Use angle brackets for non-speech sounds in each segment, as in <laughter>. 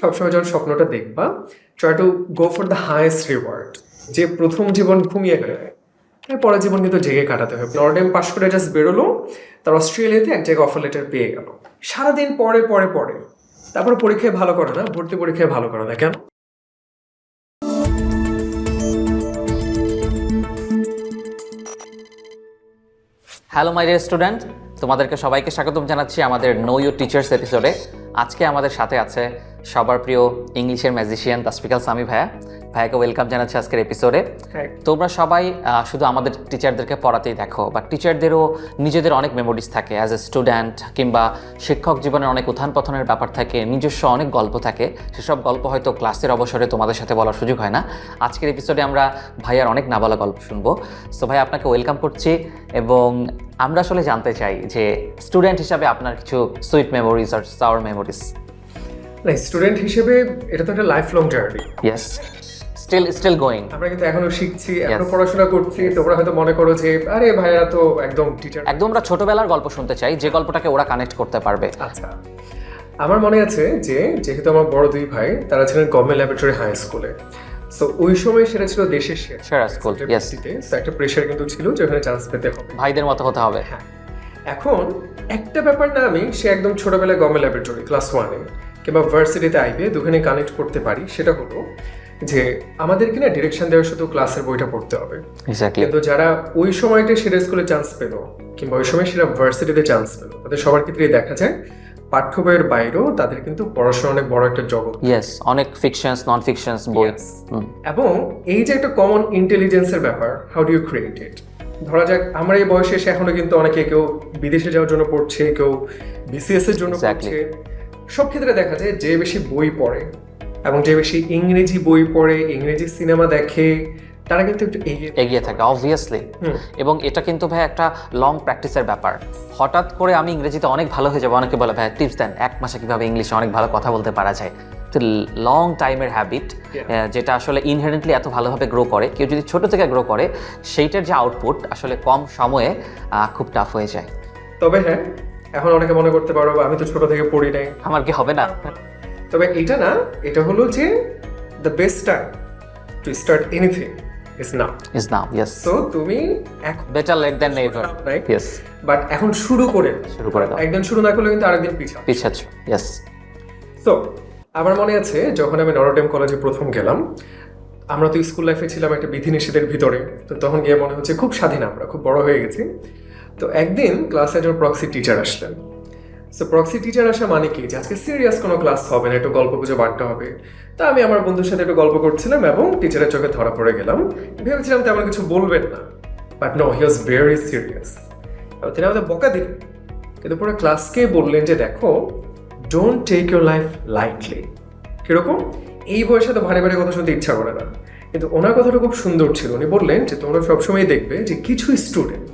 সবসময় যখন স্বপ্নটা দেখবা try to go for the highest reward যে প্রথম জীবন ঘুমিয়ে গেলে পরের জীবন কিন্তু জেগে কাটাতে হবে। নর্ডেম পাশ করে জাস্ট বেরোলো, তার অস্ট্রেলিয়াতে এক জায়গায় অফার লেটার পেয়ে গেল। সারাদিন পরে পরে পরে। তারপর পরীক্ষায় ভালো করে না, ভর্তি পরীক্ষায় ভালো করে না কেন? হ্যালো মাই ডিয়ার স্টুডেন্ট তোমাদেরকে সবাইকে স্বাগতম জানাচ্ছি আমাদের নো ইউর টিচার্স এপিসোডে আজকে আমাদের সাথে আছে সবার প্রিয় ইংলিশের ম্যাজিশিয়ান তাসফিকাল সামি ভাইয়া। ভাইয়াকে ওয়েলকাম জানাচ্ছি আজকের এপিসোডে। তোমরা সবাই শুধু আমাদের টিচারদেরকে পড়াতেই দেখো বা টিচারদেরও নিজেদের অনেক মেমোরিজ থাকে। অ্যাজ এ স্টুডেন্ট কিংবা শিক্ষক জীবনের অনেক উত্থান পথনের ব্যাপার থাকে নিজস্ব অনেক গল্প থাকে। সেসব গল্প হয়তো ক্লাসের অবসরে তোমাদের সাথে বলার সুযোগ হয় না। আজকের এপিসোডে আমরা ভাইয়ার অনেক নাবালা গল্প শুনব। সো ভাই আপনাকে ওয়েলকাম করছি এবং আমরা আসলে জানতে চাই যে স্টুডেন্ট হিসাবে আপনার কিছু সুইট মেমোরিজ আর সাওয়ার মেমোরিজ না স্টুডেন্ট হিসেবে এটা তো একটা life long journey yes still still going আমরা কিন্তু এখনও শিখছি এখনও পড়াশোনা করছি তোমরা হয়তো মনে করো যে আরে ভাইয়া তো একদম টিচার একদম আমরা ছোটবেলার গল্প শুনতে চাই যে গল্পটাকে ওরা কানেক্ট করতে পারবে। আচ্ছা। আমার মনে আছে যে যেহেতু আমার বড় দুই ভাই তারা ছিলেন গভর্নমেন্ট ল্যাবরেটরি হাই স্কুলে সো ওই সময় সেটা ছিল দেশের সেরা। স্কুল একটা প্রেশার কিন্তু ছিল যে ওখানে চান্স পেতে হবে। ভাইদের মতো হতে হবে। হ্যাঁ। এখন একটা ব্যাপার না আমি সে একদম ছোটবেলায় গভর্নমেন্ট ল্যাবরেটরি ক্লাস ওয়ানে কিংবা ভার্সিটিতে আইবে দুখানে কানেক্ট করতে পারি সেটা হলো যে আমাদেরকে না ডিরেকশন দেওয়া শুধু ক্লাসের বইটা পড়তে হবে। কিন্তু যারা ওই সময়টা সেরা স্কুলে চান্স পেল কিংবা ওই সময় সেরা ভার্সিটিতে চান্স পেল তাদের সবার ক্ষেত্রেই দেখা যায় পাঠ্য বইয়ের বাইরেও তাদের কিন্তু পড়াশোনা অনেক বড় একটা জগৎ। ইয়েস অনেক ফিকশনস নন ফিকশনস বই এবং এই যে একটা কমন ইন্টেলিজেন্সের ব্যাপার how do you create it ধরা যাক আমরা এই বয়সে এসে এখনও কিন্তু অনেকে কেউ বিদেশে যাওয়ার জন্য পড়ছে কেউ বিসিএস এর জন্য পড়ছে। সব ক্ষেত্রে দেখা যায় যে বেশি বই পড়ে এবং যে বেশি ইংরেজি বই পড়ে ইংরেজি সিনেমা দেখে তারা কিন্তু একটু এগিয়ে থাকে। অবভিয়াসলি এবং এটা কিন্তু ভাই একটা লং প্র্যাকটিসের ব্যাপার। হঠাৎ করে আমি ইংরেজিতে অনেক ভালো হয়ে যাব অনেকে বলে ভাই টিপস দেন এক মাসে কীভাবে ইংলিশে অনেক ভালো কথা বলতে পারা যায়? তো লং টাইমের হ্যাবিট যেটা আসলে ইনহেরেন্টলি এত ভালোভাবে গ্রো করে কেউ যদি ছোট থেকে গ্রো করে সেইটার যে আউটপুট আসলে কম সময়ে খুব টাফ হয়ে যায়। তবে হ্যাঁ এখন অনেকে মনে করতে পারো বা আমি তো ছোট থেকে পড়ি নাই। আমার কি হবে না? তবে এটা না এটা হলো যে the best time to start anything is now is now yes so তুমি better late than never Right? Yes but এখন শুরু করে শুরু করে দাও। একদিন শুরু না করলে কিন্তু আরেকদিন পিছাও পিছাচ্ছ ইয়েস তো আমার মনে আছে যখন আমি নরোডেম কলেজে প্রথম গেলাম আমরা তো স্কুল লাইফে ছিলাম একটা বিধিনিষেধের ভিতরে তো তখন গিয়ে মনে হচ্ছে খুব স্বাধীন আমরা খুব বড় হয়ে গেছি। তো একদিন ক্লাসে একজন প্রক্সি টিচার আসলেন। সো প্রক্সি টিচার আসা মানে কি? যে আজকে সিরিয়াস কোনো ক্লাস হবে না, একটু গল্প গুজব বাড়তে হবে। তা আমি আমার বন্ধুর সাথে একটু গল্প করছিলাম এবং টিচারের চোখে ধরা পড়ে গেলাম। ভেবেছিলাম তেমন কিছু বলবেন না। But no he was very serious তিনি আমাদের বকা দিলেন। কিন্তু পুরো ক্লাসকে বললেন যে, দেখো don't take your life lightly কীরকম? এই বয়সে তো ভারী ভারী কথা শুনতে ইচ্ছা করে না। কিন্তু ওনার কথাটা খুব সুন্দর ছিল। উনি বললেন যে, তোমরা সবসময় দেখবে যে কিছু স্টুডেন্ট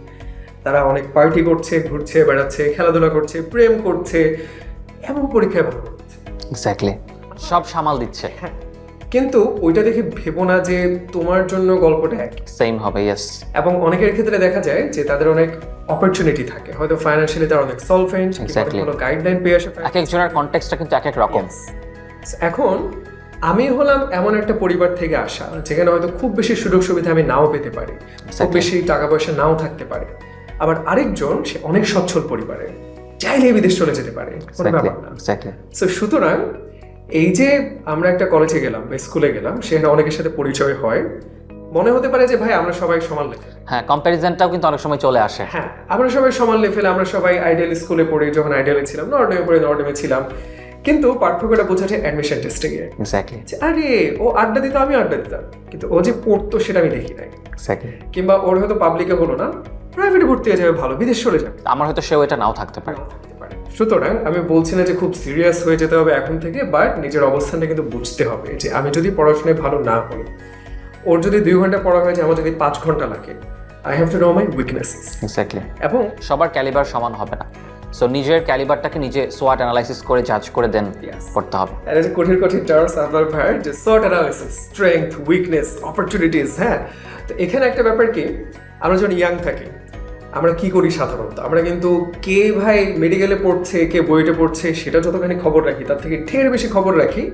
তারা অনেক পার্টি করছে ঘুরছে বেড়াচ্ছে খেলাধুলা করছে প্রেম করছে এবং পরীক্ষায় ভালো করছে এক্স্যাক্টলি সব সামাল দিচ্ছে। হ্যাঁ কিন্তু ওইটা দেখে ভেবো না যে তোমার জন্য গল্পটা এক সেম হবে ইয়েস এবং অনেকের ক্ষেত্রে দেখা যায় যে তাদের অনেক অপরচুনিটি থাকে। হয়তো ফাইন্যান্সিয়ালি তার অনেক সলভেন্ট. ভালো গাইডলাইন পেয়ে আসে এক একজনের কনটেক্সটটা কিন্তু এক এক রকম এখন আমি হলাম এমন একটা পরিবার থেকে আসা যেখানে হয়তো খুব বেশি সুযোগ সুবিধা আমি নাও পেতে পারি। খুব বেশি টাকা পয়সা নাও থাকতে পারে। আবার আরেকজন সে অনেক সচ্ছল পরিবারে চাইলে বিদেশ চলে যেতে পারে কোনো ব্যাপার না। সো সুতরাং এই যে আমরা একটা কলেজে গেলাম বা স্কুলে গেলাম সেখানে অনেকের সাথে পরিচয় হয়। মনে হতে পারে যে ভাই আমরা সবাই সমান লেভেল হ্যাঁ কম্প্যারিজনটাও কিন্তু অনেক সময় চলে আসে। হ্যাঁ আমরা সবাই সমান লেভেল আমরা সবাই আইডিয়াল স্কুলে পড়ি যখন আইডিয়ালে ছিলাম নর্ডেমে পড়ে নর্ডেমে ছিলাম। কিন্তু পার্থক্যটা বোঝাচ্ছে অ্যাডমিশন টেস্টে গিয়ে। এক্স্যাক্টলি আরে ও আড্ডা দিত আমি আড্ডা দিতাম। কিন্তু ও যে পড়তো সেটা আমি দেখি নাই। এক্স্যাক্টলি কিংবা ওর হয়তো পাবলিকে হলো না। প্রাইভেটে ভর্তি হয়ে যাবে ভালো। বিদেশ চলে যাবে। আমার হয়তো সেও এটা নাও থাকতে পারে। সুতরাং আমি বলছি না যে খুব সিরিয়াস হয়ে যেতে হবে এখন থেকে বাট নিজের অবস্থানটা কিন্তু বুঝতে হবে যে আমি যদি পড়াশোনায় ভালো না হই ওর যদি দুই ঘণ্টা পড়া হয়েছে আমার যদি পাঁচ ঘণ্টা লাগে I have to know my weaknesses exactly এবং সবার ক্যালিবার সমান হবে না। সো নিজের ক্যালিবারটাকে নিজে সোয়াট অ্যানালাইসিস করে জাজ করে দেন. করতে হবে। এটা যে কঠিন কঠিন টার্মস আপনার ভাই যে SWOT analysis strength weakness opportunities হ্যাঁ? তো এখানে একটা ব্যাপার কি আমরা যখন ইয়াং থাকি আমরা কি করি সাধারণত? আমরা কিন্তু কে ভাই মেডিকেলে পড়ছে কে বইটে পড়ছে সেটা যতখানি খবর রাখি তার থেকে ঢের বেশি খবর রাখি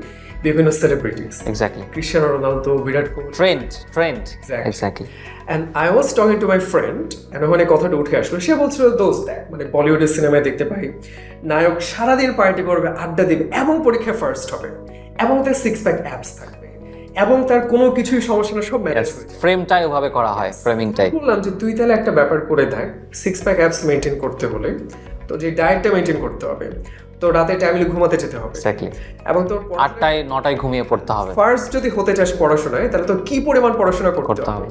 বিভিন্ন celebrities exactly Cristiano Ronaldo Virat Kohli. Trend trend. Exactly and I was talking to my friend and ওখানে কথাটা উঠে আসলো। সে বলছিল দোস্ত দেখ মানে বলিউডের সিনেমায় দেখতে পাই। নায়ক সারাদিন পার্টি করবে আড্ডা দিবে এবং পরীক্ষায় ফার্স্ট হবে। এবং তার সিক্স প্যাক অ্যাপস থাকবে। এবং তার কোনো কিছুই সমস্যা না সব ম্যানেজ ফ্রেমটাই ওভাবে করা হয় ফ্রেমিংটাই বললাম যে তুই তাহলে একটা ব্যাপার করে দেখ সিক্স প্যাক অ্যাপস মেনটেন করতে হলে। তো যে ডায়েটটা মেনটেন করতে হবে তো রাতে টাইমলি ঘুমাতে যেতে হবে। এক্স্যাক্টলি এবং তোর আটটায় নটায় ঘুমিয়ে পড়তে হবে। ফার্স্ট যদি হতে চাস পড়াশোনায় তাহলে তো কি পরিমাণ পড়াশোনা করতে হবে।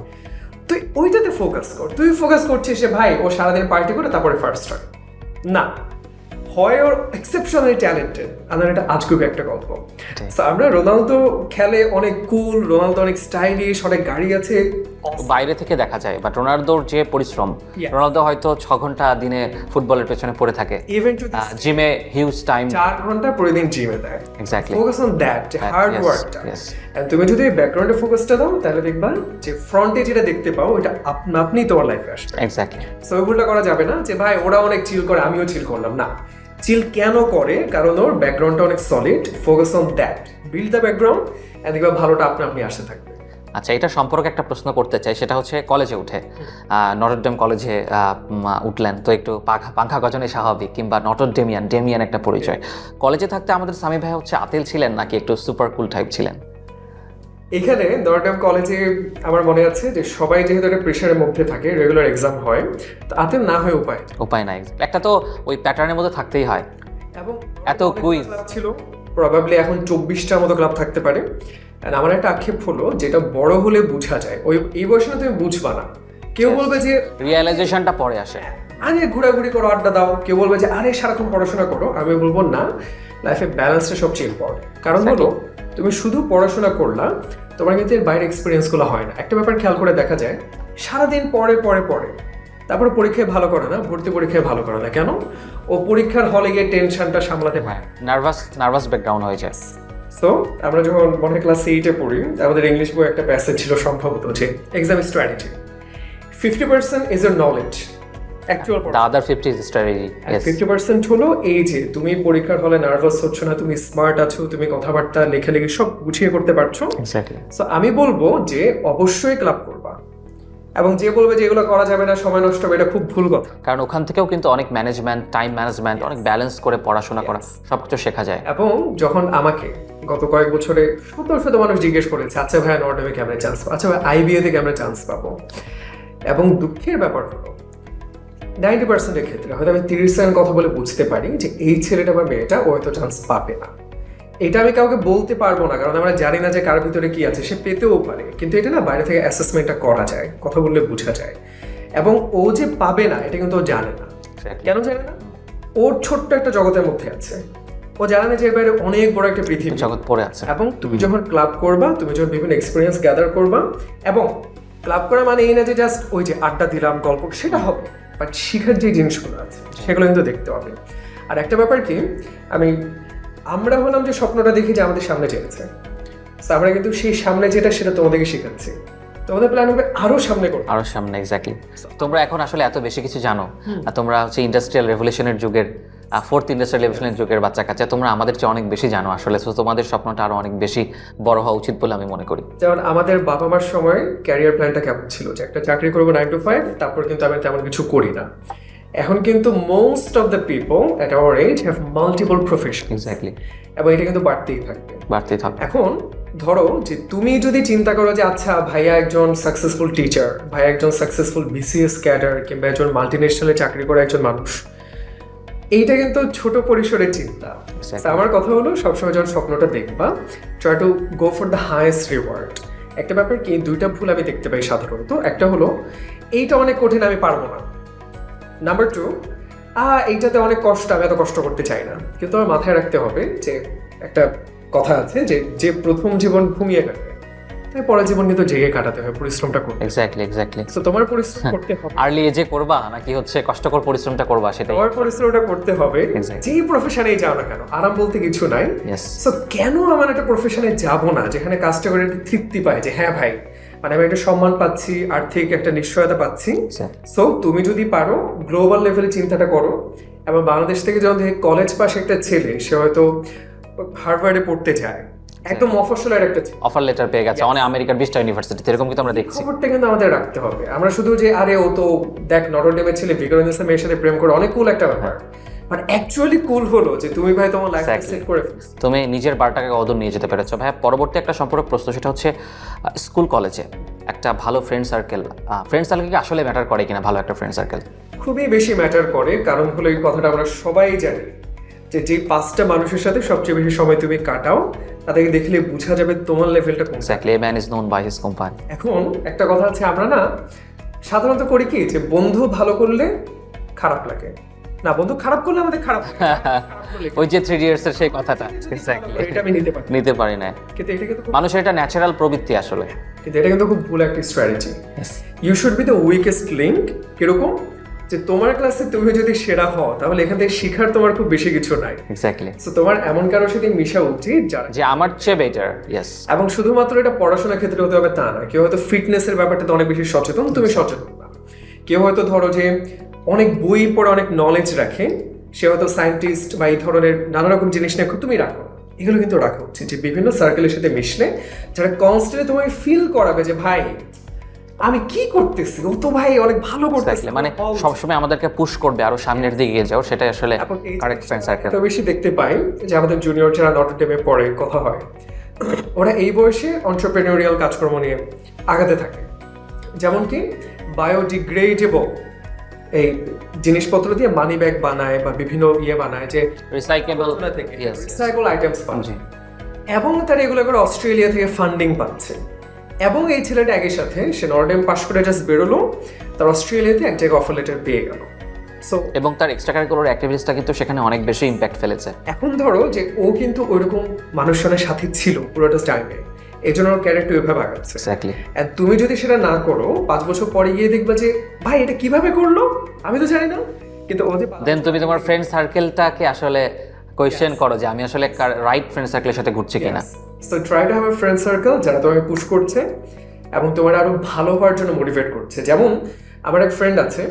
তুই ওইটাতে ফোকাস কর। তুই ফোকাস করছিস যে ভাই ও সারাদিন পার্টি করে তারপরে ফার্স্ট হয়। না। হয় ওর এক্সেপশনালি ট্যালেন্টেড এটা আজগুবি একটা গল্প। আমরা রোনালদো খেলে অনেক কুল রোনালদো অনেক স্টাইলিশ অনেক গাড়ি আছে। বাইরে থেকে দেখা যায় বাট রোনালদোর যে পরিশ্রম রোনালদো হয়তো ছ ঘণ্টা দিনে ফুটবলের পেছনে পড়ে থাকে। ইভেন টু জিমে হিউজ টাইম চার ঘণ্টা প্রতিদিন জিমে দেয়। এক্স্যাক্টলি ফোকাস অন দ্যাট যে হার্ড ওয়ার্কটা তুমি যদি ব্যাকগ্রাউন্ডে ফোকাসটা দাও তাহলে দেখবা যে ফ্রন্টে যেটা দেখতে পাও এটা আপনা আপনি তোমার লাইফে আসবে। এক্স্যাক্টলি সো করা যাবে না যে ভাই ওরা অনেক চিল করে আমিও চিল করলাম। না। চিল কেন করে? কারণ ওর ব্যাকগ্রাউন্ডটা অনেক solid focus on that build the background and দেখবা ভালোটা আপনি আপনি আসতে থাকবে। আচ্ছা এটা সম্পর্কে একটা প্রশ্ন করতে চাই সেটা হচ্ছে কলেজে উঠে। নটরডেম কলেজে উঠলেন তো একটু পাখা পাখা গজনে স্বাভাবিক কিংবা নটর ডেমিয়ান ডেমিয়ান একটা পরিচয়। কলেজে থাকতে আমাদের স্বামী ভাই হচ্ছে আতেল ছিলেন নাকি একটু সুপার কুল টাইপ ছিলেন? এখানে দরডাম কলেজে আমার মনে আছে যে সবাই যেহেতু একটা প্রেশারের মধ্যে থাকে রেগুলার এক্সাম হয় তাতে না হয় উপায়। উপায় নাই। একটা তো ওই প্যাটার্নের মধ্যে থাকতেই হয়। এবং এত। ক্লাব ছিল প্রবাবলি এখন চব্বিশটার মতো ক্লাব থাকতে পারে। আমার একটা আক্ষেপ হলো যেটা বড় হলে বোঝা যায়। ওই এই বয়সে না তুমি বুঝবা না। কেউ বলবে যে রিয়েলাইজেশনটা পরে আসে। আরে ঘোরাঘুরি করো আড্ডা দাও। কেউ বলবে যে আরে সারাক্ষণ পড়াশোনা করো। আমি বলব না। লাইফে ব্যালেন্সটা সবচেয়ে ইম্পর্টেন্ট কারণ হলো তুমি শুধু পড়াশোনা করলা তোমার কিন্তু এর বাইরের এক্সপিরিয়েন্সগুলো হয় না। একটা ব্যাপার খেয়াল করে দেখা যায় সারাদিন পরে পরে পরে তারপরে পরীক্ষায় ভালো করে না ভর্তি পরীক্ষায় ভালো করে না। কেন? ও পরীক্ষার হলে গিয়ে টেনশনটা সামলাতে পারে নার্ভাস নার্ভাস ব্যাকগ্রাউন্ড হয়ে যায়। সো আমরা যখন মনে ক্লাস এইটে পড়ি আমাদের ইংলিশ বই একটা প্যাসেজ ছিল সম্ভবত যে exam strategy fifty percent is এর knowledge actual the other fifty strategy fifty percent হলো এই যে তুমি পরীক্ষার হলে নার্ভাস হচ্ছ না তুমি স্মার্ট আছো তুমি কথাবার্তা লেখালেখি সব গুছিয়ে করতে পারছ। সো আমি বলব যে অবশ্যই ক্লাব করবা। এবং যে বলবে যে এগুলো করা যাবে না সময় নষ্ট হবে এটা খুব ভুল কথা। কারণ ওখান থেকেও কিন্তু অনেক ম্যানেজমেন্ট টাইম ম্যানেজমেন্ট অনেক ব্যালেন্স করে পড়াশোনা করা সবকিছু শেখা যায়। এবং যখন আমাকে গত কয়েক বছরে শত শত মানুষ জিজ্ঞেস করেছে আচ্ছা ভাই নর্ডমে কেমন চান্স পাবো আচ্ছা ভাই আইবিএ তে কেমন চান্স পাবো? এবং দুঃখের ব্যাপার হলো নাইনটি পার্সেন্টের ক্ষেত্রে হয়তো আমি তিরিশ সেকেন্ড কথা বলে বুঝতে পারি যে এই ছেলেটা বা মেয়েটা ও হয়তো চান্স পাবে না। এটা আমি কাউকে বলতে পারব না কারণ আমরা জানি না যে কার ভিতরে কি আছে সে পেতেও পারে। কিন্তু এটা না বাইরে থেকে অ্যাসেসমেন্টটা করা যায় কথা বললে বোঝা যায়। এবং ও যে পাবে না এটা কিন্তু ও জানে না। কেন জানে না? ওর ছোট্ট একটা জগতের মধ্যে আছে। ও জানে না যে এর বাইরে অনেক বড় একটা পৃথিবী। জগৎ পড়ে আছে। এবং তুমি যখন ক্লাব করবা তুমি যখন বিভিন্ন এক্সপিরিয়েন্স গ্যাদার করবা এবং ক্লাব করা মানে এই না যে জাস্ট ওই যে আড্ডা দিলাম গল্প সেটা হবে। বাট শিখার যে জিনিসগুলো আছে সেগুলো কিন্তু দেখতে হবে। আর একটা ব্যাপার কি আমি আমরা হলাম যে স্বপ্নটা দেখি যে আমাদের সামনে চেয়েছে আমরা কিন্তু সেই সামনে যেটা সেটা তোমাদেরকে শেখাচ্ছি। তোমাদের প্ল্যান হবে আরও সামনে করো আরও সামনে এক্স্যাক্টলি তোমরা এখন আসলে এত বেশি কিছু জানো। আর তোমরা হচ্ছে ইন্ডাস্ট্রিয়াল রেভলিউশনের যুগের ফোর্থ ইন্ডাস্ট্রিয়াল রেভলিউশনের যুগের বাচ্চা কাচ্চা তোমরা আমাদের চেয়ে অনেক বেশি জানো আসলে। তো তোমাদের স্বপ্নটা আরও অনেক বেশি বড় হওয়া উচিত বলে আমি মনে করি। যেমন আমাদের বাবা মার সময় ক্যারিয়ার প্ল্যানটা কেমন ছিল? যে একটা চাকরি করব নাইন টু ফাইভ তারপর কিন্তু আমি তেমন কিছু করি না। এখন কিন্তু most of the people at our age have multiple profession exactly এবং এটা কিন্তু বাড়তেই থাকবে। বাড়তেই থাকবে। এখন ধরো যে তুমি যদি চিন্তা করো যে আচ্ছা ভাইয়া একজন সাকসেসফুল টিচার ভাইয়া একজন সাকসেসফুল বিসিএস ক্যাডার কিংবা একজন মাল্টিনেশনালে চাকরি করা একজন মানুষ। এইটা কিন্তু ছোট পরিসরের চিন্তা. আমার কথা হলো সবসময় যখন স্বপ্নটা দেখবা try to go for the highest reward একটা ব্যাপার কি দুইটা ভুল আমি দেখতে পাই সাধারণত। একটা হলো এইটা অনেক কঠিন আমি পারব না। নাম্বার টু আ এইটাতে অনেক কষ্ট আমি এত কষ্ট করতে চাই না। কিন্তু আমার মাথায় রাখতে হবে যে একটা কথা আছে যে যে প্রথম জীবন ঘুমিয়ে কাটে তাই পরের জীবন কিন্তু জেগে কাটাতে হয় পরিশ্রমটা করতে এক্স্যাক্টলি এক্স্যাক্টলি তো তোমার পরিশ্রম করতে হবে। আর্লি এজে করবা নাকি হচ্ছে কষ্টকর পরিশ্রমটা করবা সেটাই? তোমার পরিশ্রমটা করতে হবে. যেই প্রফেশনেই যাও না কেন আরাম বলতে কিছু নাই। সো কেন আমার একটা প্রফেশনে যাব না যেখানে কাজটা করে একটু তৃপ্তি পায় যে হ্যাঁ ভাই মানে আমি একটা সম্মান পাচ্ছি আর্থিক একটা নিশ্চয়তা পাচ্ছি। সো তুমি যদি পারো গ্লোবাল লেভেলে চিন্তাটা করো। এবং বাংলাদেশ থেকে যখন কলেজ পাশে একটা ছেলে সে হয়তো হার্ভার্ডে পড়তে যায়। একদম মফস্বলের একটা অফার লেটার পেয়ে গেছে অনেক আমেরিকার বিশটা ইউনিভার্সিটি এরকম কিন্তু আমরা দেখছি। খবরটা কিন্তু আমাদের রাখতে হবে। আমরা শুধু যে আরে ও তো দেখ নটরডেমের ছেলে বিক্রমেন্দ্র মেয়ের সাথে প্রেম করে অনেক কুল একটা ব্যাপার। বাট অ্যাকচুয়ালি কুল হলো যে তুমি ভাই তোমার লাইফ. সেট করে তুমি নিজের বারটাকে অদূর নিয়ে যেতে পেরেছ। ভাই পরবর্তী একটা সম্পর্ক প্রশ্ন সেটা হচ্ছে স্কুল কলেজে একটা ভালো ফ্রেন্ড সার্কেল ফ্রেন্ড সার্কেল কি আসলে ম্যাটার করে কিনা ভালো একটা ফ্রেন্ড সার্কেল খুবই বেশি ম্যাটার করে। কারণ হলো এই কথাটা আমরা সবাই জানি যে যে পাঁচটা মানুষের সাথে সবচেয়ে বেশি সময় তুমি কাটাও তাদেরকে দেখলে বোঝা যাবে তোমার লেভেলটা কোন exactly man is known by his company এখন একটা কথা আছে আমরা না সাধারণত করি কি যে বন্ধু ভালো করলে খারাপ লাগে না বন্ধু খারাপ করলে আমাদের খারাপ <laughs> ওই যে থ্রি ইয়ার্স এর সেই কথাটা। এক্স্যাক্টলি এটা আমি নিতে পারি। নিতে পারি না। কিন্তু এটা কিন্তু মানুষের এটা ন্যাচারাল প্রবৃত্তি আসলে। কিন্তু এটা কিন্তু খুব ভুল একটা strategy you should be the weakest link কীরকম? যে তোমার ক্লাসে তুমি যদি সেরা হও তাহলে এখান থেকে শিখার তোমার খুব বেশি কিছু নাই। এক্স্যাক্টলি তো তোমার এমন কারোর সাথে মিশা উচিত যারা যে আমার চেয়ে বেটার ইয়েস এবং শুধুমাত্র এটা পড়াশোনার ক্ষেত্রে হতে হবে তা না। কেউ হয়তো ফিটনেসের ব্যাপারটাতে অনেক বেশি সচেতন তুমি সচেতন না। কেউ হয়তো ধরো যে অনেক বই পড়ে অনেক নলেজ রাখে সে হয়তো সায়েন্টিস্ট বা এই ধরনের নানা রকম জিনিস নিয়ে তুমি রাখো এগুলো কিন্তু রাখা উচিত যে বিভিন্ন সার্কেলের সাথে মিশলে যারা কনস্ট্যান্টলি তোমায় ফিল করাবে যে ভাই আমি কি করতেছি? ও তো ভাই অনেক ভালো করতেছে। মানে সবসময় আমাদেরকে পুশ করবে আরও সামনের দিকে এগিয়ে যাও সেটাই আসলে কারেক্ট ফ্রেন্ড সার্কেল এত বেশি দেখতে পাই যে আমাদের জুনিয়র যারা নটরডেমে পড়ে কথা হয় ওরা এই বয়সে অন্টারপ্রেনিউরিয়াল কাজকর্ম নিয়ে আগাতে থাকে। যেমন কি বায়োডিগ্রেডেবল এই জিনিসপত্র দিয়ে মানি ব্যাগ বানায় বা বিভিন্ন ইয়ে বানায় যে রিসাইকেবল থেকে ইয়েস রিসাইকেল আইটেমস বানায় এবং তারা এগুলো করে অস্ট্রেলিয়া থেকে ফান্ডিং পাচ্ছে। এবং এই ছেলেটা একই সাথে সে নর্ডেম পাশ করে জাস্ট বেরোলো তার অস্ট্রেলিয়াতে এক জায়গায় অফার লেটার পেয়ে গেল। সো এবং তার এক্সট্রা কারিকুলার অ্যাক্টিভিটিসটা কিন্তু সেখানে অনেক বেশি ইম্প্যাক্ট ফেলেছে। এখন ধরো যে ও কিন্তু ওইরকম মানুষজনের সাথে ছিল পুরোটা টাইমে এই জন্য ওর ক্যারেক্টার ওইভাবে আগাচ্ছে। এক্স্যাক্টলি তুমি যদি সেটা না করো পাঁচ বছর পরে গিয়ে দেখবে যে ভাই এটা কীভাবে করল? আমি তো জানি না। কিন্তু ও যে দেন তুমি তোমার ফ্রেন্ড সার্কেলটাকে আসলে কোয়েশ্চেন করো যে আমি আসলে রাইট ফ্রেন্ড সার্কেলের সাথে ঘুরছি কিনা। So try to have a friend circle যারা তোমাকে পুশ করছে এবং তোমার আরও ভালো হওয়ার জন্য মোটিভেট করছে। যেমন আমার এক ফ্রেন্ড আছে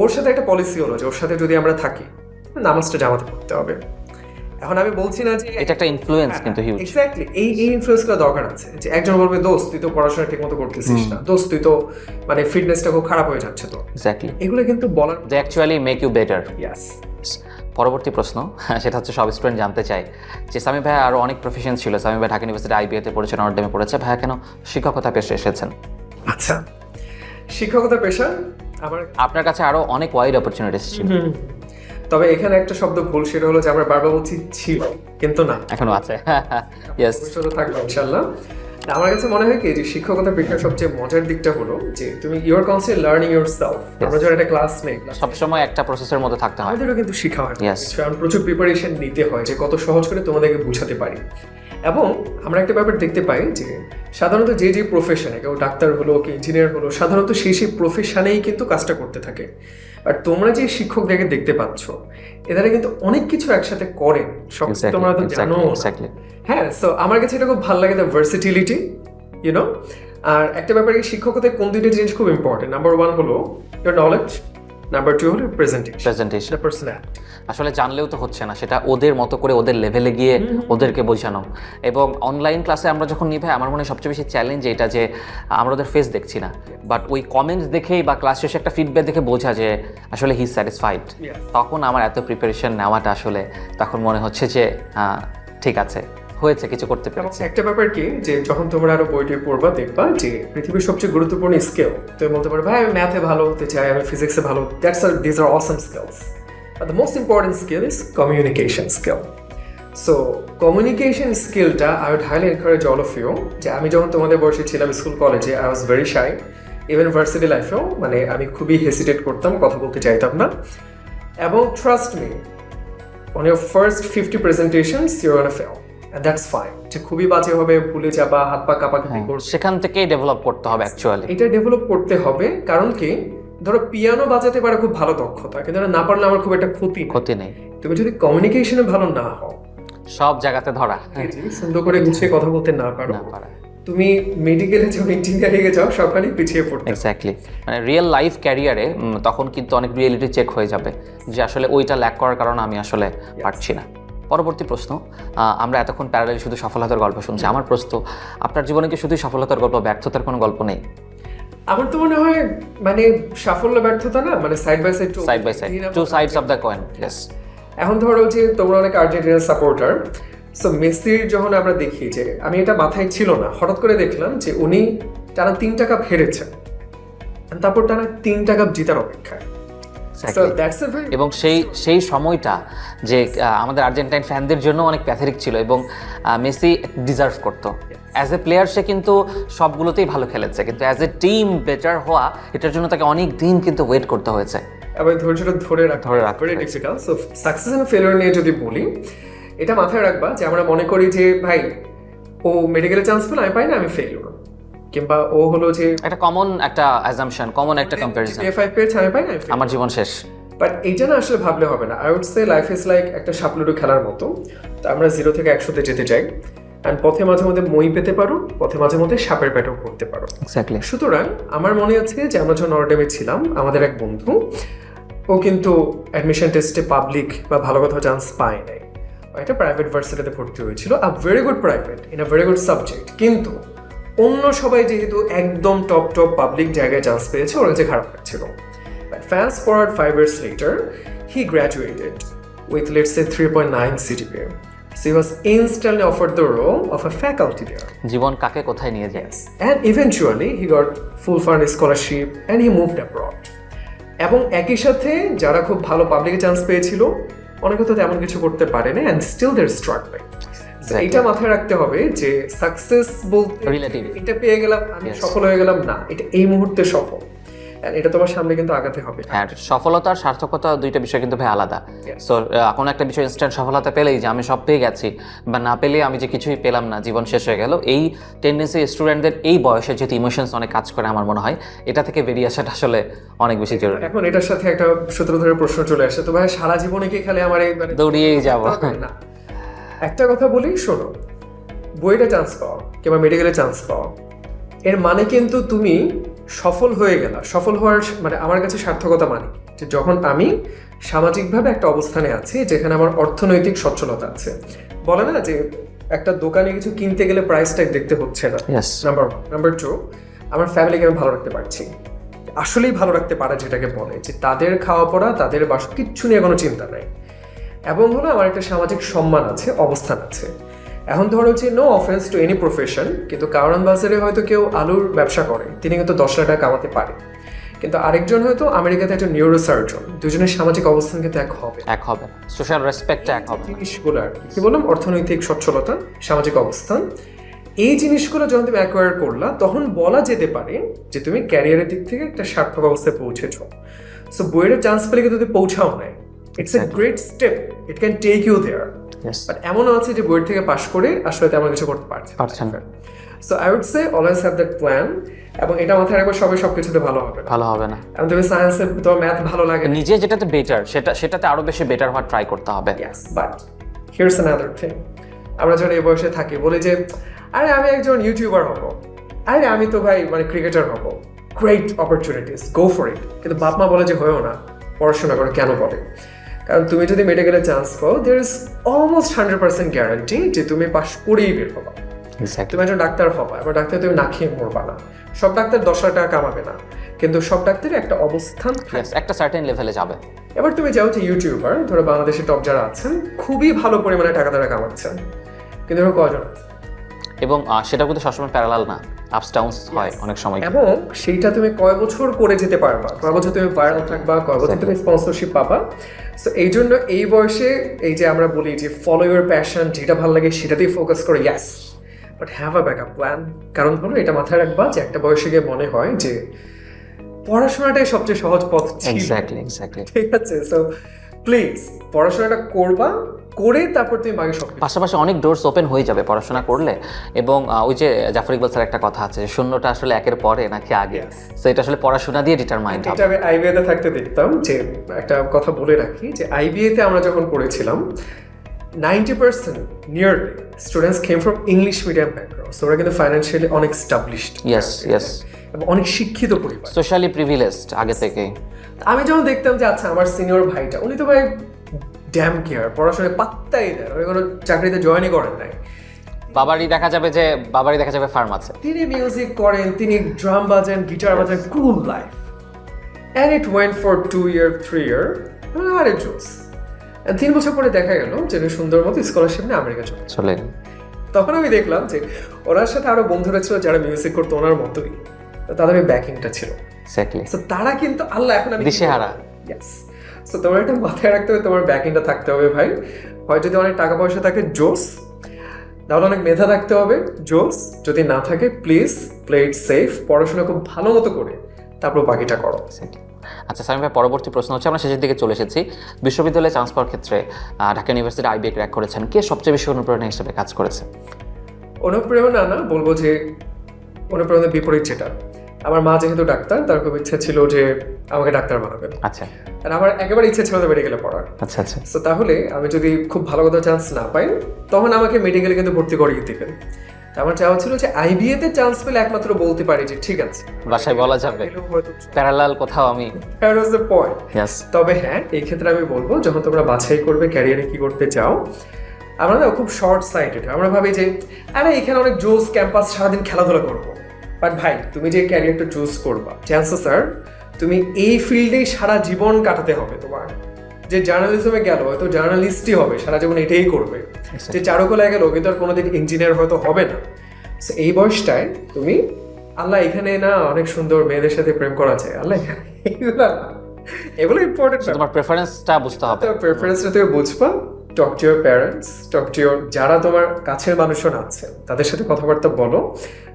ওর সাথে একটা পলিসি হলো যে ওর সাথে যদি আমরা থাকি নামাজটা জামাতে পড়তে হবে। এখন আমি বলছি না যে এটা একটা ইনফ্লুয়েন্স কিন্তু হিউজ এক্স্যাক্টলি এই এই ইনফ্লুয়েন্সগুলো দরকার আছে যে একজন বলবে দোস্ত তুই তো পড়াশোনা ঠিক মতো করতেছিস না। দোস্ত তুই তো মানে ফিটনেসটা খুব খারাপ হয়ে যাচ্ছে তো। এক্স্যাক্টলি এগুলো কিন্তু বলার they actually make you better yes পরবর্তী প্রশ্ন সেটা হচ্ছে সব স্টুডেন্ট জানতে চায় যে সামি ভাই আরও অনেক প্রফেশন ছিল। সামি ভাই ঢাকা ইউনিভার্সিটি আইবিএতে পড়েছে নর্ডেমে পড়েছে। ভাইয়া কেন শিক্ষকতা পেশে এসেছেন? আচ্ছা শিক্ষকতা পেশা আমার আপনার কাছে আরও অনেক ওয়াইড অপরচুনিটিস ছিল। তবে এখানে একটা শব্দ ভুল সেটা হলো যে আমরা বারবার বলছি ছিল কিন্তু না। এখনও আছে। <laughs> ইয়েস থাকবে ইনশাল্লাহ। আমার কাছে মনে হয় কি যে শিক্ষকতা পেশার সবচেয়ে মজার দিকটা হলো যে তুমি ইউর কনসে লার্নিং ইউর সেলফ আমরা যখন একটা ক্লাস নেই সবসময় একটা প্রসেসের মধ্যে থাকতে হয়। আমাদেরও কিন্তু শিখা হয়। কারণ প্রচুর প্রিপারেশন নিতে হয় যে কত সহজ করে তোমাদেরকে বুঝাতে পারি। এবং আমরা একটা ব্যাপার দেখতে পাই যে সাধারণত যে যে প্রফেশনে কেউ ডাক্তার হলো কি ইঞ্জিনিয়ার হলো সাধারণত সেই সেই প্রফেশনেই কিন্তু কাজটা করতে থাকে। আর তোমরা যে শিক্ষকদেরকে দেখতে পাচ্ছ এদের কিন্তু অনেক কিছু একসাথে করেন সব তোমরা তো জানো হ্যাঁ সো আমার কাছে এটা খুব ভালো লাগে দ্য ভার্সিটিলিটি ইউনো আর একটা ব্যাপারে শিক্ষকতায় কোন দুইটা জিনিস খুব ইম্পর্টেন্ট নাম্বার ওয়ান হলো ইউর নলেজ নাম্বার টু হলো প্রেজেন্টেশন প্রেজেন্টেশন দ্য পার্সোনালিটি আসলে জানলেও তো হচ্ছে না সেটা ওদের মতো করে ওদের লেভেলে গিয়ে ওদেরকে বোঝানো। এবং অনলাইন ক্লাসে আমরা যখন নিই ভাই আমার মনে হয় সবচেয়ে বেশি চ্যালেঞ্জ এটা যে আমরা ওদের ফেস দেখছি না। বাট ওই কমেন্টস দেখেই বা ক্লাস শেষে একটা ফিডব্যাক দেখে বোঝা যে আসলে হি স্যাটিসফাইড তখন আমার এত প্রিপারেশন নেওয়াটা আসলে তখন মনে হচ্ছে যে ঠিক আছে হয়েছে কিছু করতে পেরেছি। একটা ব্যাপার কি যে যখন তোমরা আরও বইটি পড়বা দেখবা যে পৃথিবীর সবচেয়ে গুরুত্বপূর্ণ স্কেল তুমি বলতে পারো ভাই আমি ম্যাথে ভালো হতে চাই আমি ফিজিক্সে ভালো that's are this are awesome skills but the most important skill is communication skill so communication স্কিলটা I would highly encourage all of you যে আমি যখন তোমাদের বয়সে ছিলাম স্কুল কলেজে I was very shy even varsity লাইফেও মানে আমি খুবই হেসিটেট করতাম কথা বলতে চাইতাম না। এবং trust me on your first 50 presentations you're gonna fail and that's fine. যে খুবই বাজে হবে ভুলে যাবা হাত পা কাঁপাকাঁপি করবে সেখান থেকেই ডেভেলপ করতে হবে অ্যাকচুয়ালি এটা ডেভেলপ করতে হবে কারণ কি? ধরো পিয়ানো বাজাতে পারে খুব ভালো দক্ষতা কিন্তু না পারলে আমার খুব একটা ক্ষতি ক্ষতি নেই। তুমি যদি কমিউনিকেশনে ভালো না হও সব জায়গাতে ধরা। সুন্দর করে গুছিয়ে কথা বলতে না পারো। না পারা। তুমি মেডিকেলে যাও ইঞ্জিনিয়ারিংয়ে যাও সবখানেই পিছিয়ে পড়তে এক্স্যাক্টলি মানে রিয়েল লাইফ ক্যারিয়ারে তখন কিন্তু অনেক রিয়েলিটি চেক হয়ে যাবে যে আসলে ওইটা ল্যাক করার কারণে আমি আসলে পারছি না। পরবর্তী প্রশ্ন আমরা এতক্ষণ প্যারালাল শুধু সফলতার গল্প শুনছি। আমার প্রশ্ন আপনার জীবনে কি শুধু সফলতার গল্প ব্যর্থতার কোনো গল্প নেই? আমার তো মনে হয় মানে সাফল্য ব্যর্থতা না মানে side by side side by side two sides of the coin yes এখন ধরো যে তোমরা অনেক আর্জেন্টিনার সাপোর্টার সো মেসির যখন আমরা দেখি যে আমি এটা মাথায় ছিল না হঠাৎ করে দেখলাম যে উনি টানা তিন টাকা হেরেছেন তারপর টানা তিন টাকা জিতার অপেক্ষা এবং সেই সেই সময়টা যে আমাদের আর্জেন্টাইন ফ্যানদের জন্য অনেক প্যাথেরিক ছিল এবং মেসি ডিজার্ভ করতো। অ্যাজ এ প্লেয়ার সে কিন্তু সবগুলোতেই ভালো খেলেছে। কিন্তু অ্যাজ এ টিম বেটার হওয়া এটার জন্য তাকে অনেক দিন কিন্তু ওয়েট করতে হয়েছে। এবং ধৈর্যটা ধরে রাখা ধরে রাখতে very difficult so success and failure নিয়ে যদি বলি এটা মাথায় রাখবা যে আমরা মনে করি যে ভাই ও মেডিকেলে চান্স পেল আমি পাই না আমি ফেলিওর কিংবা ও হলো যে একটা কমন একটা অ্যাজাম্পশন কমন একটা কম্প্যারিজন এ ফাইভ পেয়েছে আমি পাই না আমার জীবন শেষ। বাট এইটা না আসলে ভাবলে হবে না। I would say life is like একটা সাপলুডো খেলার মতো। তো আমরা জিরো থেকে একশোতে যেতে চাই। অ্যান্ড পথে মাঝে মধ্যে মই পেতে পারো পথে মাঝে মধ্যে সাপের পেটেও পড়তে পারো। এক্স্যাক্টলি সুতরাং আমার মনে আছে যে আমরা যখন নরডেমে ছিলাম আমাদের এক বন্ধু ও কিন্তু অ্যাডমিশন টেস্টে পাবলিক বা ভালো কথা চান্স পায় নাই। একটা প্রাইভেট ভার্সিটিতে ভর্তি হয়েছিল a very good private in a very good subject কিন্তু অন্য সবাই যেহেতু একদম টপ টপ পাবলিক জায়গায় চান্স পেয়েছে ওর কাছে খারাপ লাগছিল। Fast forward five years later, he graduated with let's say 3.9 CGPA. So he was instantly offered the role of a faculty there. জীবন কাকে কোথায় নিয়ে যায়? And eventually he got full fund scholarship and he moved abroad. এবং একই সাথে যারা খুব ভালো পাবলিকে চান্স পেয়েছিল অনেকে তো তেমন কিছু করতে পারেনি অ্যান্ড স্টিল দের স্ট্রাগলিং এটা মাথায় রাখতে হবে যে সাকসেস বলতে এটা পেয়ে গেলাম আমি সফল হয়ে গেলাম না এটা এই মুহূর্তে সফল। এটা তোমার সামনে কিন্তু আগাতে হবে। হ্যাঁ সফলতা আর সার্থকতা দুইটা বিষয় কিন্তু ভাই আলাদা. সো কোনো একটা বিষয় ইনস্ট্যান্ট সফলতা পেলেই যে আমি সব পেয়ে গেছি বা না পেলে আমি যে কিছুই পেলাম না জীবন শেষ হয়ে গেল এই টেন্ডেন্সি স্টুডেন্টদের এই বয়সে যেহেতু ইমোশনস অনেক কাজ করে আমার মনে হয় এটা থেকে বেরিয়ে আসাটা আসলে অনেক বেশি জরুরি। এখন এটার সাথে একটা সূত্র ধরে প্রশ্ন চলে আসে তো ভাই সারা জীবনে কি খালি আমার এই মানে দৌড়িয়েই যাব। না। একটা কথা বলি শোনো বইটা চান্স পাও কিংবা মেডিকেলে চান্স পাও। এর মানে কিন্তু তুমি সফল হয়ে গেলা সফল হওয়ার মানে আমার কাছে সার্থকতা মানে যে যখন আমি সামাজিকভাবে একটা অবস্থানে আছি যেখানে আমার অর্থনৈতিক সচ্ছলতা আছে বলে না যে একটা দোকানে কিছু কিনতে গেলে প্রাইস ট্যাগ দেখতে হচ্ছে না। নাম্বার ওয়ান নাম্বার টু আমার ফ্যামিলিকে আমি ভালো রাখতে পারছি। আসলেই ভালো রাখতে পারা যেটাকে বলে যে তাদের খাওয়া পড়া তাদের বাস কিচ্ছু নিয়ে কোনো চিন্তা নাই। এবং হলো আমার একটা সামাজিক সম্মান আছে অবস্থান আছে। এখন ধরো যে no offence to any profession কিন্তু কারণ বাজারে হয়তো কেউ আলুর ব্যবসা করে তিনি কিন্তু দশ লাখ টাকা কামাতে পারে। কিন্তু আরেকজন হয়তো আমেরিকাতে একটা নিউরো সার্জন দুজনের সামাজিক অবস্থান কিন্তু এক হবে। এক হবে সোশ্যাল রেসপেক্ট এক হবে। জিনিসগুলো আর কি। বললাম? অর্থনৈতিক সচ্ছলতা সামাজিক অবস্থান। এই জিনিসগুলো যখন তুমি অ্যাকোয়ার করলা তখন বলা যেতে পারে যে তুমি ক্যারিয়ারের দিক থেকে একটা সার্থক অবস্থায় পৌঁছেছ। সো বইয়ের চান্স পেলে কিন্তু তুমি পৌঁছাও নাই। It's a great step it can take you there. But এমনও আছে যে বইয়ের থেকে পাশ করে আসলে তেমন কিছু করতে পারছে পারছেন। So I would say always have that plan এবং এটা মাথায় রাখব সবাই সব কিছুতে ভালো হবে ভালো হবে না। তুমি সায়েন্সে তোমার ম্যাথ ভালো লাগে নিজে যেটাতে বেটার সেটা সেটাতে আরও বেশি বেটার হওয়ার ট্রাই করতে হবে। Yes, but here's another thing. আমরা যখন এই বয়সে থাকি বলি যে আরে আমি একজন ইউটিউবার হব। আরে আমি তো ভাই মানে ক্রিকেটার হব। Great opportunities go for it কিন্তু বাপ মা বলে যে হয়েও না পড়াশোনা করে কেন বলে? কারণ তুমি যদি মেডিকেলে চান্স পাও there is almost hundred percent guarantee যে তুমি পাশ করেই বের হবা। তুমি একজন ডাক্তার হবা এবার ডাক্তার তুমি না খেয়ে মরবা না। সব ডাক্তার দশ লাখ টাকা কামাবে না কিন্তু সব ডাক্তারের একটা অবস্থান একটা সার্টেন লেভেলে যাবে। এবার তুমি যাও যে ইউটিউবার ধরো বাংলাদেশের টপ যারা আছেন খুবই ভালো পরিমাণে টাকা তারা কামাচ্ছেন। কিন্তু কজন? আছে? এবং সেটা কিন্তু সবসময় প্যারালাল না। আপস ডাউনস হয় অনেক সময়। এবং সেইটা তুমি কয় বছর করে যেতে পারবা? কয় বছর তুমি ভাইরাল থাকবা কয় বছর তুমি স্পন্সরশিপ পাবা? সো এই জন্য এই বয়সে এই যে আমরা বলি যে ফলো ইউর প্যাশন যেটা ভালো লাগে সেটাতেই ফোকাস করে yes but have a backup plan কারণ হলো এটা মাথায় রাখবা যে একটা বয়সে গিয়ে মনে হয় যে পড়াশোনাটাই সবচেয়ে সহজ পথ এক্স্যাক্টলি এক্স্যাক্টলি ঠিক আছে? সো প্লিজ পড়াশোনাটা করবা করে তারপর তুমি বাকি সব পাশাপাশি অনেক ডোরস ওপেন হয়ে যাবে পড়াশোনা করলে। এবং ওই যে জাফর ইকবাল স্যার একটা কথা আছে শূন্যটা আসলে একের পরে নাকি আগে। তো এটা আসলে পড়াশোনা দিয়ে ডিটারমাইন্ড হবে। এটা আমি আইবিএতে থাকতে দেখতাম যে একটা কথা বলে রাখি যে আইবিএতে আমরা যখন পড়েছিলাম ninety percent nearly students came from English medium background ওরা কিন্তু ফাইন্যান্সিয়ালি অনেক স্টাবলিশড ইয়েস yes. এবং অনেক শিক্ষিত পরিবার। সোশ্যালি প্রিভিলেজড আগে থেকে আমি যখন দেখতাম যে আচ্ছা আমার সিনিয়র ভাইটা উনি তো ভাই ড্যাম কেয়ার পড়াশোনায় পাত্তাই দেয় কোনো চাকরিতে জয়েনই করেন নাই। বাবারই দেখা যাবে যে বাবারই দেখা যাবে ফার্ম আছে। তিনি মিউজিক করেন তিনি ড্রাম বাজান গিটার বাজান cool life and it went for two year three year আরে জোস তিন বছর পরে দেখা গেল যে সুন্দর মতো স্কলারশিপ নিয়ে আমেরিকা চলে গেছে। চলে তখন আমি দেখলাম যে ওনার সাথে আরও বন্ধুরা ছিল যারা মিউজিক করতো ওনার মতোই। তাদের ব্যাকিংটা ছিল। তারা কিন্তু আল্লাহ এখন আমি দিশেহারা। ইয়েস সো তোমার একটা মাথায় রাখতে হবে তোমার ব্যাকিংটা থাকতে হবে ভাই। হয় যদি অনেক টাকা পয়সা থাকে জোস। তাহলে অনেক মেধা থাকতে হবে জোস। যদি না থাকে প্লিজ প্লে ইট সেফ পড়াশোনা খুব ভালো মতো করে তারপর বাকিটা করো। আচ্ছা সামিম ভাই পরবর্তী প্রশ্ন হচ্ছে আমরা শেষের দিকে চলে এসেছি। বিশ্ববিদ্যালয়ে চান্স পাওয়ার ক্ষেত্রে ঢাকা ইউনিভার্সিটি আইবিএ ক্র্যাক করেছেন। কে সবচেয়ে বেশি অনুপ্রেরণা হিসেবে কাজ করেছে? অনুপ্রেরণা না বলব যে অনুপ্রেরণার বিপরীত যেটা। আমার মা যেহেতু ডাক্তার তার খুব ইচ্ছা ছিল যে আমাকে ডাক্তার বানাবে। আচ্ছা। আর আমার একেবারে ইচ্ছে ছিল না মেডিকেলে পড়ার। আচ্ছা আচ্ছা। সো তাহলে আমি যদি খুব ভালো কথা চান্স না পাই তখন আমাকে মেডিকেলে কিন্তু ভর্তি করিয়ে দিবেন। আমার চাওয়া ছিল যে আইবিএ তে চান্স পেলে একমাত্র বলতে পারি যে ঠিক আছে। বাসায় বলা যাবে। প্যারালাল কোথাও আমি। তবে হ্যাঁ এই ক্ষেত্রে আমি বলব যখন তোমরা বাছাই করবে ক্যারিয়ারে কি করতে চাও আমরা না খুব শর্ট সাইটেড আমরা ভাবি যে আরে এখানে অনেক জোস ক্যাম্পাস সারাদিন খেলাধুলা করব। বাট ভাই তুমি যে ক্যারিয়ারটা চুজ করবা চান্সেস স্যার তুমি এই ফিল্ডেই সারা জীবন কাটাতে হবে তোমার। যে জার্নালিজমে গেল হয়তো জার্নালিস্টই হবে সারা জীবন এটাই করবে। যে চারুকলায় গেল কিন্তু আর কোনোদিন ইঞ্জিনিয়ার হয়তো হবে না। এই বয়সটায় তুমি আল্লাহ এখানে না অনেক সুন্দর মেয়েদের সাথে প্রেম করা যায় আল্লাহ এগুলো ইম্পর্টেন্ট তোমার প্রেফারেন্সটা বুঝতে হবে। প্রেফারেন্সটা তুমি বুঝবা। Talk to your parents talk to your যারা তোমার কাছের মানুষজন আছেন তাদের সাথে কথাবার্তা বলো।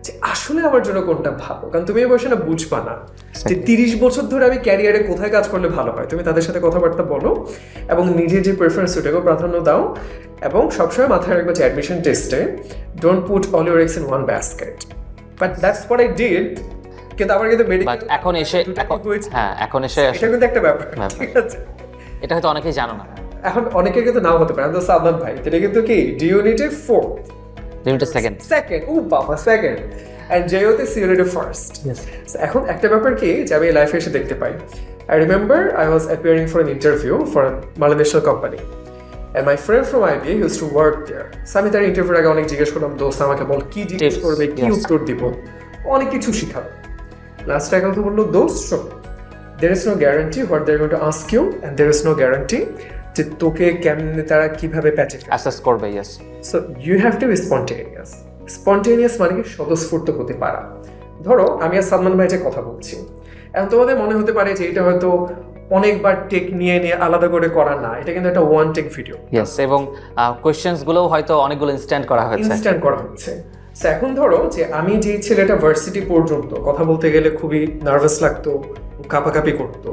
যে আসলে আমার জন্য কোনটা ভালো? কারণ তুমি এই বয়সে না বুঝবা না যে তিরিশ বছর ধরে আমি ক্যারিয়ারে কোথায় কাজ করলে ভালো হয়? তুমি তাদের সাথে কথাবার্তা বলো এবং নিজের যে প্রেফারেন্স ওটাকেও প্রাধান্য দাও এবং সবসময় মাথায় রাখবে যে অ্যাডমিশন টেস্টে don't put all your eggs in one basket but that's what I did কিন্তু আমার কিন্তু বাট মেডিকেল এখন এসে হ্যাঁ এখন এসে এটা কিন্তু একটা ব্যাপার। ব্যাপার। ঠিক আছে। এটা হয়তো অনেকেই জানো না। এখন অনেকে কিন্তু নাও হতে পারে। আমি তো সাদনাথ ভাই। এটা কিন্তু কি? ডি ইউনিটে ফোর্থ লিমিটেড সেকেন্ড সেকেন্ড ও বাবা সেকেন্ড অ্যান্ড জেওতে সি ইউনিটে ফার্স্ট এখন একটা ব্যাপার কি যে আমি লাইফে এসে দেখতে পাই। I remember I was appearing for an interview for Malaysian company and my friend from IBA use to work there so আমি তার ইন্টারভিউর আগে অনেক জিজ্ঞেস করলাম দোস্ত আমাকে বল কি জিজ্ঞেস করবে কি উত্তর দিব? অনেক কিছু শিখাবে লাস্ট এক কথা বলল দোস্ত there is no guarantee what they're going to ask you and there is no guarantee যে তোকে কেমনে তারা কীভাবে প্যাচে অ্যাসেস করবে yes so you have to be spontaneous spontaneous মানে কি? স্বতঃস্ফূর্ত হতে পারা। ধরো আমি আর সালমান ভাই যে কথা বলছি। এখন তোমাদের মনে হতে পারে যে এটা হয়তো অনেকবার টেক নিয়ে নিয়ে আলাদা করে করা না। এটা কিন্তু একটা ওয়ান টেক ভিডিও ইয়েস এবং কোয়েশ্চেন্স গুলোও হয়তো অনেকগুলো ইনস্ট্যান্ট করা হয়েছে। ইনস্ট্যান্ট করা হচ্ছে। এখন ধরো যে আমি যে ছেলেটা ভার্সিটি পর্যন্ত কথা বলতে গেলে খুবই নার্ভাস লাগতো কাঁপাকাঁপি করতো।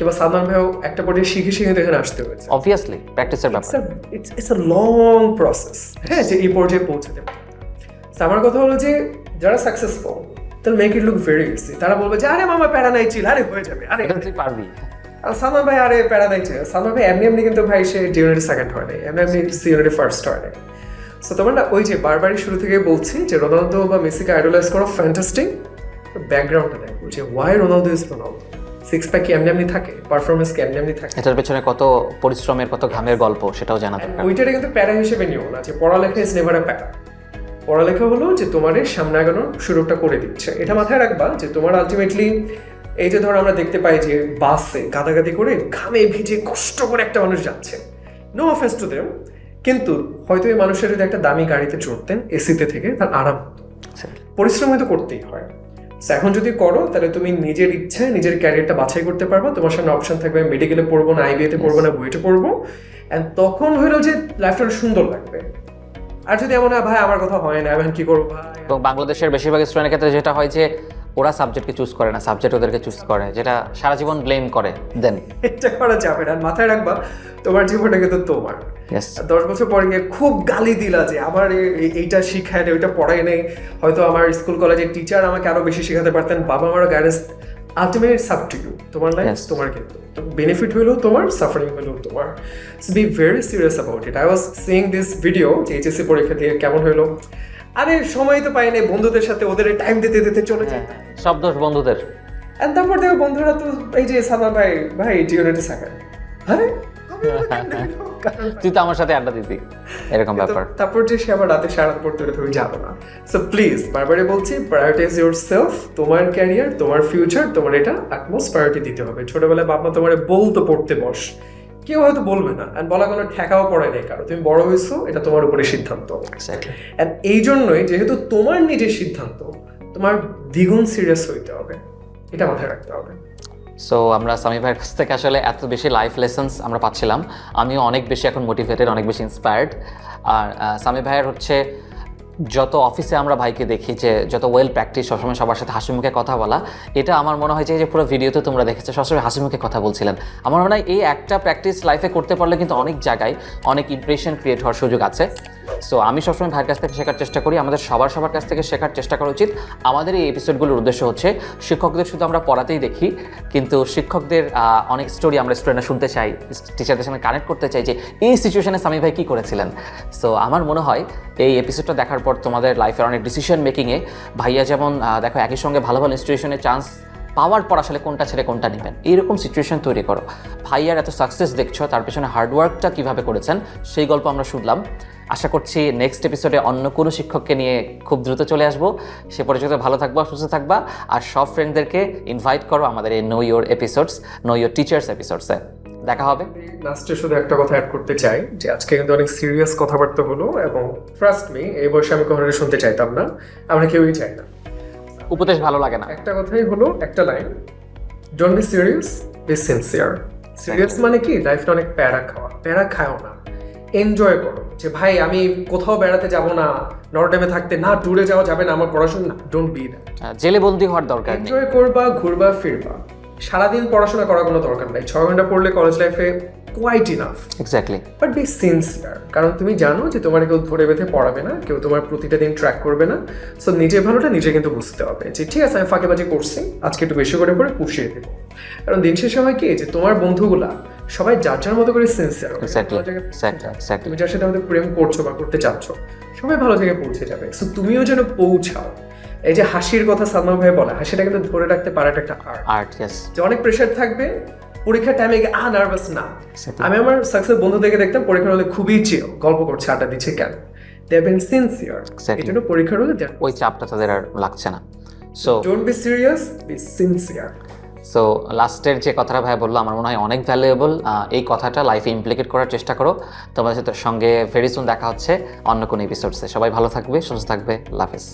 কিংবা সালমান ভাইও একটা পর্যায়ে শিখে শিখে তো এখানে আসতে হয়েছে। অবভিয়াসলি প্র্যাকটিসের ব্যাপার। It's it's a long process হ্যাঁ যে এই পর্যায়ে পৌঁছাতে আমার কথা হলো যে যারা সাকসেসফুল তাহলে make it look very easy তারা বলবে যে আরে মামা প্যারা নাই ছিল আরে হয়ে যাবে। আরে তুই পারবি। আর সালমান ভাই আরে প্যারা নাই ছিল সালমান ভাই এমনি এমনি কিন্তু ভাই সে ডিউনিটি সেকেন্ড হয় নাই। এমনি এমনি সিউনিটি ফার্স্ট হয় নাই। সো তোমার না ওই যে বারবারই শুরু থেকে বলছি যে রোনালদো বা মেসিকে আইডলাইজ করো ফ্যান্টাস্টিক ব্যাকগ্রাউন্ডটা দেখো। যে why Ronaldo is Ronaldo six pack এমনি এমনি থাকে? পারফরমেন্স কি এমনি এমনি থাকে? এটার পেছনে কত পরিশ্রমের কত ঘামের গল্প সেটাও জানা দরকার। ওইটারে কিন্তু প্যারা হিসেবে নিও না যে পড়ালেখা ইজ নেভার আ প্যারা পড়ালেখা হলো যে তোমার সামনে আগানোর সুযোগটা করে দিচ্ছে। এটা মাথায় রাখবা যে তোমার আলটিমেটলি এই যে ধরো আমরা দেখতে পাই যে বাসে গাদাগাদি করে ঘামে ভিজে কষ্ট করে একটা মানুষ যাচ্ছে। নো অফেন্স টু দেম কিন্তু হয়তো এই মানুষের যদি একটা দামি গাড়িতে চড়তেন এসিতে থেকে তার আরাম পরিশ্রম হয়তো করতেই হয়। এখন যদি করো তাহলে তুমি নিজের ইচ্ছায় নিজের ক্যারিয়ারটা বাছাই করতে পারব। তোমার সামনে অপশন থাকবে মেডিকেলে পড়ব না আইবিএতে পড়ব না বুয়েটে পড়ব। অ্যান্ড তখন হইল যে লাইফটা সুন্দর লাগবে। আর যদি এমন হয় ভাই আমার কথা হয় না এখন কি করব? ভাই এবং বাংলাদেশের বেশিরভাগ স্টুডেন্টের ক্ষেত্রে যেটা হয় যে ওরা সাবজেক্টকে চুজ করে না সাবজেক্ট ওদেরকে চুজ করে যেটা সারা জীবন ব্লেম করে। দেন এটা করা যাবে না মাথায় রাখবা তোমার জীবনটা কিন্তু তোমার। দশ বছর পরে গিয়ে খুব গালি দিলা যে আমার এইটা শিখায় নেই ওইটা পড়াই নেই। হয়তো আমার স্কুল কলেজের টিচার আমাকে আরও বেশি শেখাতে পারতেন বাবা আমারও guidance ultimate up to you তোমার লাইফ. তোমার কিন্তু। বেনিফিট হলেও তোমার সাফারিং হলেও তোমার। Be very serious about it I was seeing this video যে এইচএসসি পরীক্ষা দিয়ে কেমন হলো আরে সময় তো পাই নাই বন্ধুদের সাথে ওদের টাইম দিতে দিতে চলে যায় সব দোষ বন্ধুদের। আর তারপর দেখো বন্ধুরা তো এই যে সালমান ভাই ভাই টিউনিটে সাকার আরে তুই তো আমার সাথে আড্ডা দিতি এরকম ব্যাপার। তারপর যে সে আবার রাতে সারা পড়তে তুমি যাবে না। সো প্লিজ বারবারই বলছি প্রায়োরিটাইজ ইউর সেলফ তোমার ক্যারিয়ার তোমার ফিউচার তোমার এটা অ্যাটমোস্ট প্রায়োরিটি দিতে হবে। ছোটবেলায় বাবা তোমার বলতো পড়তে বস। কেউ হয়তো বলবে না। আর বলা কোনো ঠেকাও পড়ে নেই কারও। তুমি বড় হয়েছো এটা তোমার উপরে সিদ্ধান্ত. And এই জন্যই যেহেতু তোমার নিজের সিদ্ধান্ত তোমার দ্বিগুণ সিরিয়াস হইতে হবে। এটা মাথায় রাখতে হবে। সো আমরা সামি ভাইয়ের কাছ থেকে আসলে এত বেশি লাইফ লেসন্স আমরা পাচ্ছিলাম। আমিও অনেক বেশি এখন মোটিভেটেড অনেক বেশি ইন্সপায়ার্ড আর সামি ভাইয়ের হচ্ছে যত অফিসে আমরা ভাইকে দেখি যে যত ওয়েল প্র্যাকটিস সবসময় সবার সাথে হাসি মুখে কথা বলা, এটা আমার মনে হয় যে পুরো ভিডিওতে তোমরা দেখেছ, সবসময় হাসি মুখে কথা বলছিলেন আমার মনে হয় এই একটা প্র্যাকটিস লাইফে করতে পারলে কিন্তু অনেক জায়গায় অনেক ইমপ্রেশন ক্রিয়েট হওয়ার সুযোগ আছে। সো আমি সবসময় ভাইয়ের কাছ থেকে শেখার চেষ্টা করি। আমাদের সবার সবার কাছ থেকে শেখার চেষ্টা করা উচিত। আমাদের এই এপিসোডগুলোর উদ্দেশ্য হচ্ছে, শিক্ষকদের শুধু আমরা পড়াতেই দেখি, কিন্তু শিক্ষকদের অনেক স্টোরি আমরা স্টুডেন্টরা শুনতে চাই টিচারদের সঙ্গে কানেক্ট করতে চাই যে, এই সিচুয়েশনে সামি ভাই কী করেছিলেন? সো আমার মনে হয় এই এপিসোডটা দেখার পর তোমাদের লাইফের অনেক ডিসিশন মেকিংয়ে ভাইয়া যেমন দেখো একই সঙ্গে ভালো ভালো ইনস্টিটিউশনে চান্স পাওয়ার পর আসলে কোনটা ছেড়ে কোনটা নেবেন। এইরকম সিচুয়েশন তৈরি করো। ভাইয়ার এত সাকসেস দেখছ, তার পেছনে হার্ডওয়ার্কটা কীভাবে করেছেন, সেই গল্প আমরা শুনলাম। আশা করছি নেক্সট এপিসোডে অন্য কোনো শিক্ষককে নিয়ে খুব দ্রুত চলে আসব। সে পর্যন্ত ভালো থাকবা সুস্থ থাকবা আর সব ফ্রেন্ডদেরকে ইনভাইট করো আমাদের এই know your episodes know your teachers এপিসোডসে দেখা হবে। লাস্টে শুধু একটা কথা অ্যাড করতে চাই যে আজকে কিন্তু অনেক সিরিয়াস কথাবার্তা হলো এবং ট্রাস্ট মি এই বয়সে আমি কখনো শুনতে চাইতাম না। আমরা কেউই চাই না। উপদেশ ভালো লাগে না। একটা কথাই হলো একটা line don't be serious be sincere serious মানে কি? লাইফটা অনেক প্যারা খাওয়া। প্যারা খাও না। এনজয় করো। যে ভাই আমি কোথাও বেড়াতে যাব না নরডেমে থাকতে না ট্যুরে যাওয়া যাবে না আমার পড়াশোনা ডোন্ট বি দ্যাট জেলে বন্দি হওয়ার দরকার নেই। এনজয় করবা ঘুরবা ফিরবা। সারাদিন পড়াশোনা করার কোনো দরকার নাই। ছয় ঘণ্টা পড়লে কলেজ লাইফে quite enough exactly but be sincere কারণ তুমি জানো যে তোমার কেউ ধরে বেঁধে পড়াবে না কেউ তোমার প্রতিটা দিন ট্র্যাক করবে না। সো নিজের ভালোটা নিজে কিন্তু বুঝতে হবে যে ঠিক আছে আমি ফাঁকে ফাঁকেবাজি করছি আজকে একটু বেশি করে করে পুষিয়ে দেবো। কারণ দিন শেষে হয় কি যে তোমার বন্ধুগুলা সবাই যার যার মতো করে সিনসিয়ার তুমি যার সাথে হয়তো প্রেম করছ বা করতে চাচ্ছ সবাই ভালো জায়গায় পৌঁছে যাবে। সো তুমিও যেন পৌঁছাও। এই যে হাসির কথা সালমান ভাই বলে হাসিটা কিন্তু ধরে রাখতে পারাটা একটা আর্ট আর্ট ইয়েস যে অনেক প্রেশার থাকবে পরীক্ষার টাইমে গিয়ে আ নার্ভাস না। আমি আমার সাকসেস বন্ধুদেরকে দেখতাম পরীক্ষার হলে খুবই চিল গল্প করছে আড্ডা দিচ্ছে কেন? They have been sincere. এই জন্য পরীক্ষার হলে ওই চাপটা তাদের আর লাগছে না। So don't be serious be sincere so লাস্টের যে কথাটা ভাই বলল আমার মনে হয় অনেক ভ্যালুয়েবল এই কথাটা লাইফে ইমপ্লিকেট করার চেষ্টা করো। তোমাদের সাথে সঙ্গে ভেরি সুন দেখা হচ্ছে অন্য কোনো এপিসোডসে সবাই ভালো থাকবে সুস্থ থাকবে লাফেজ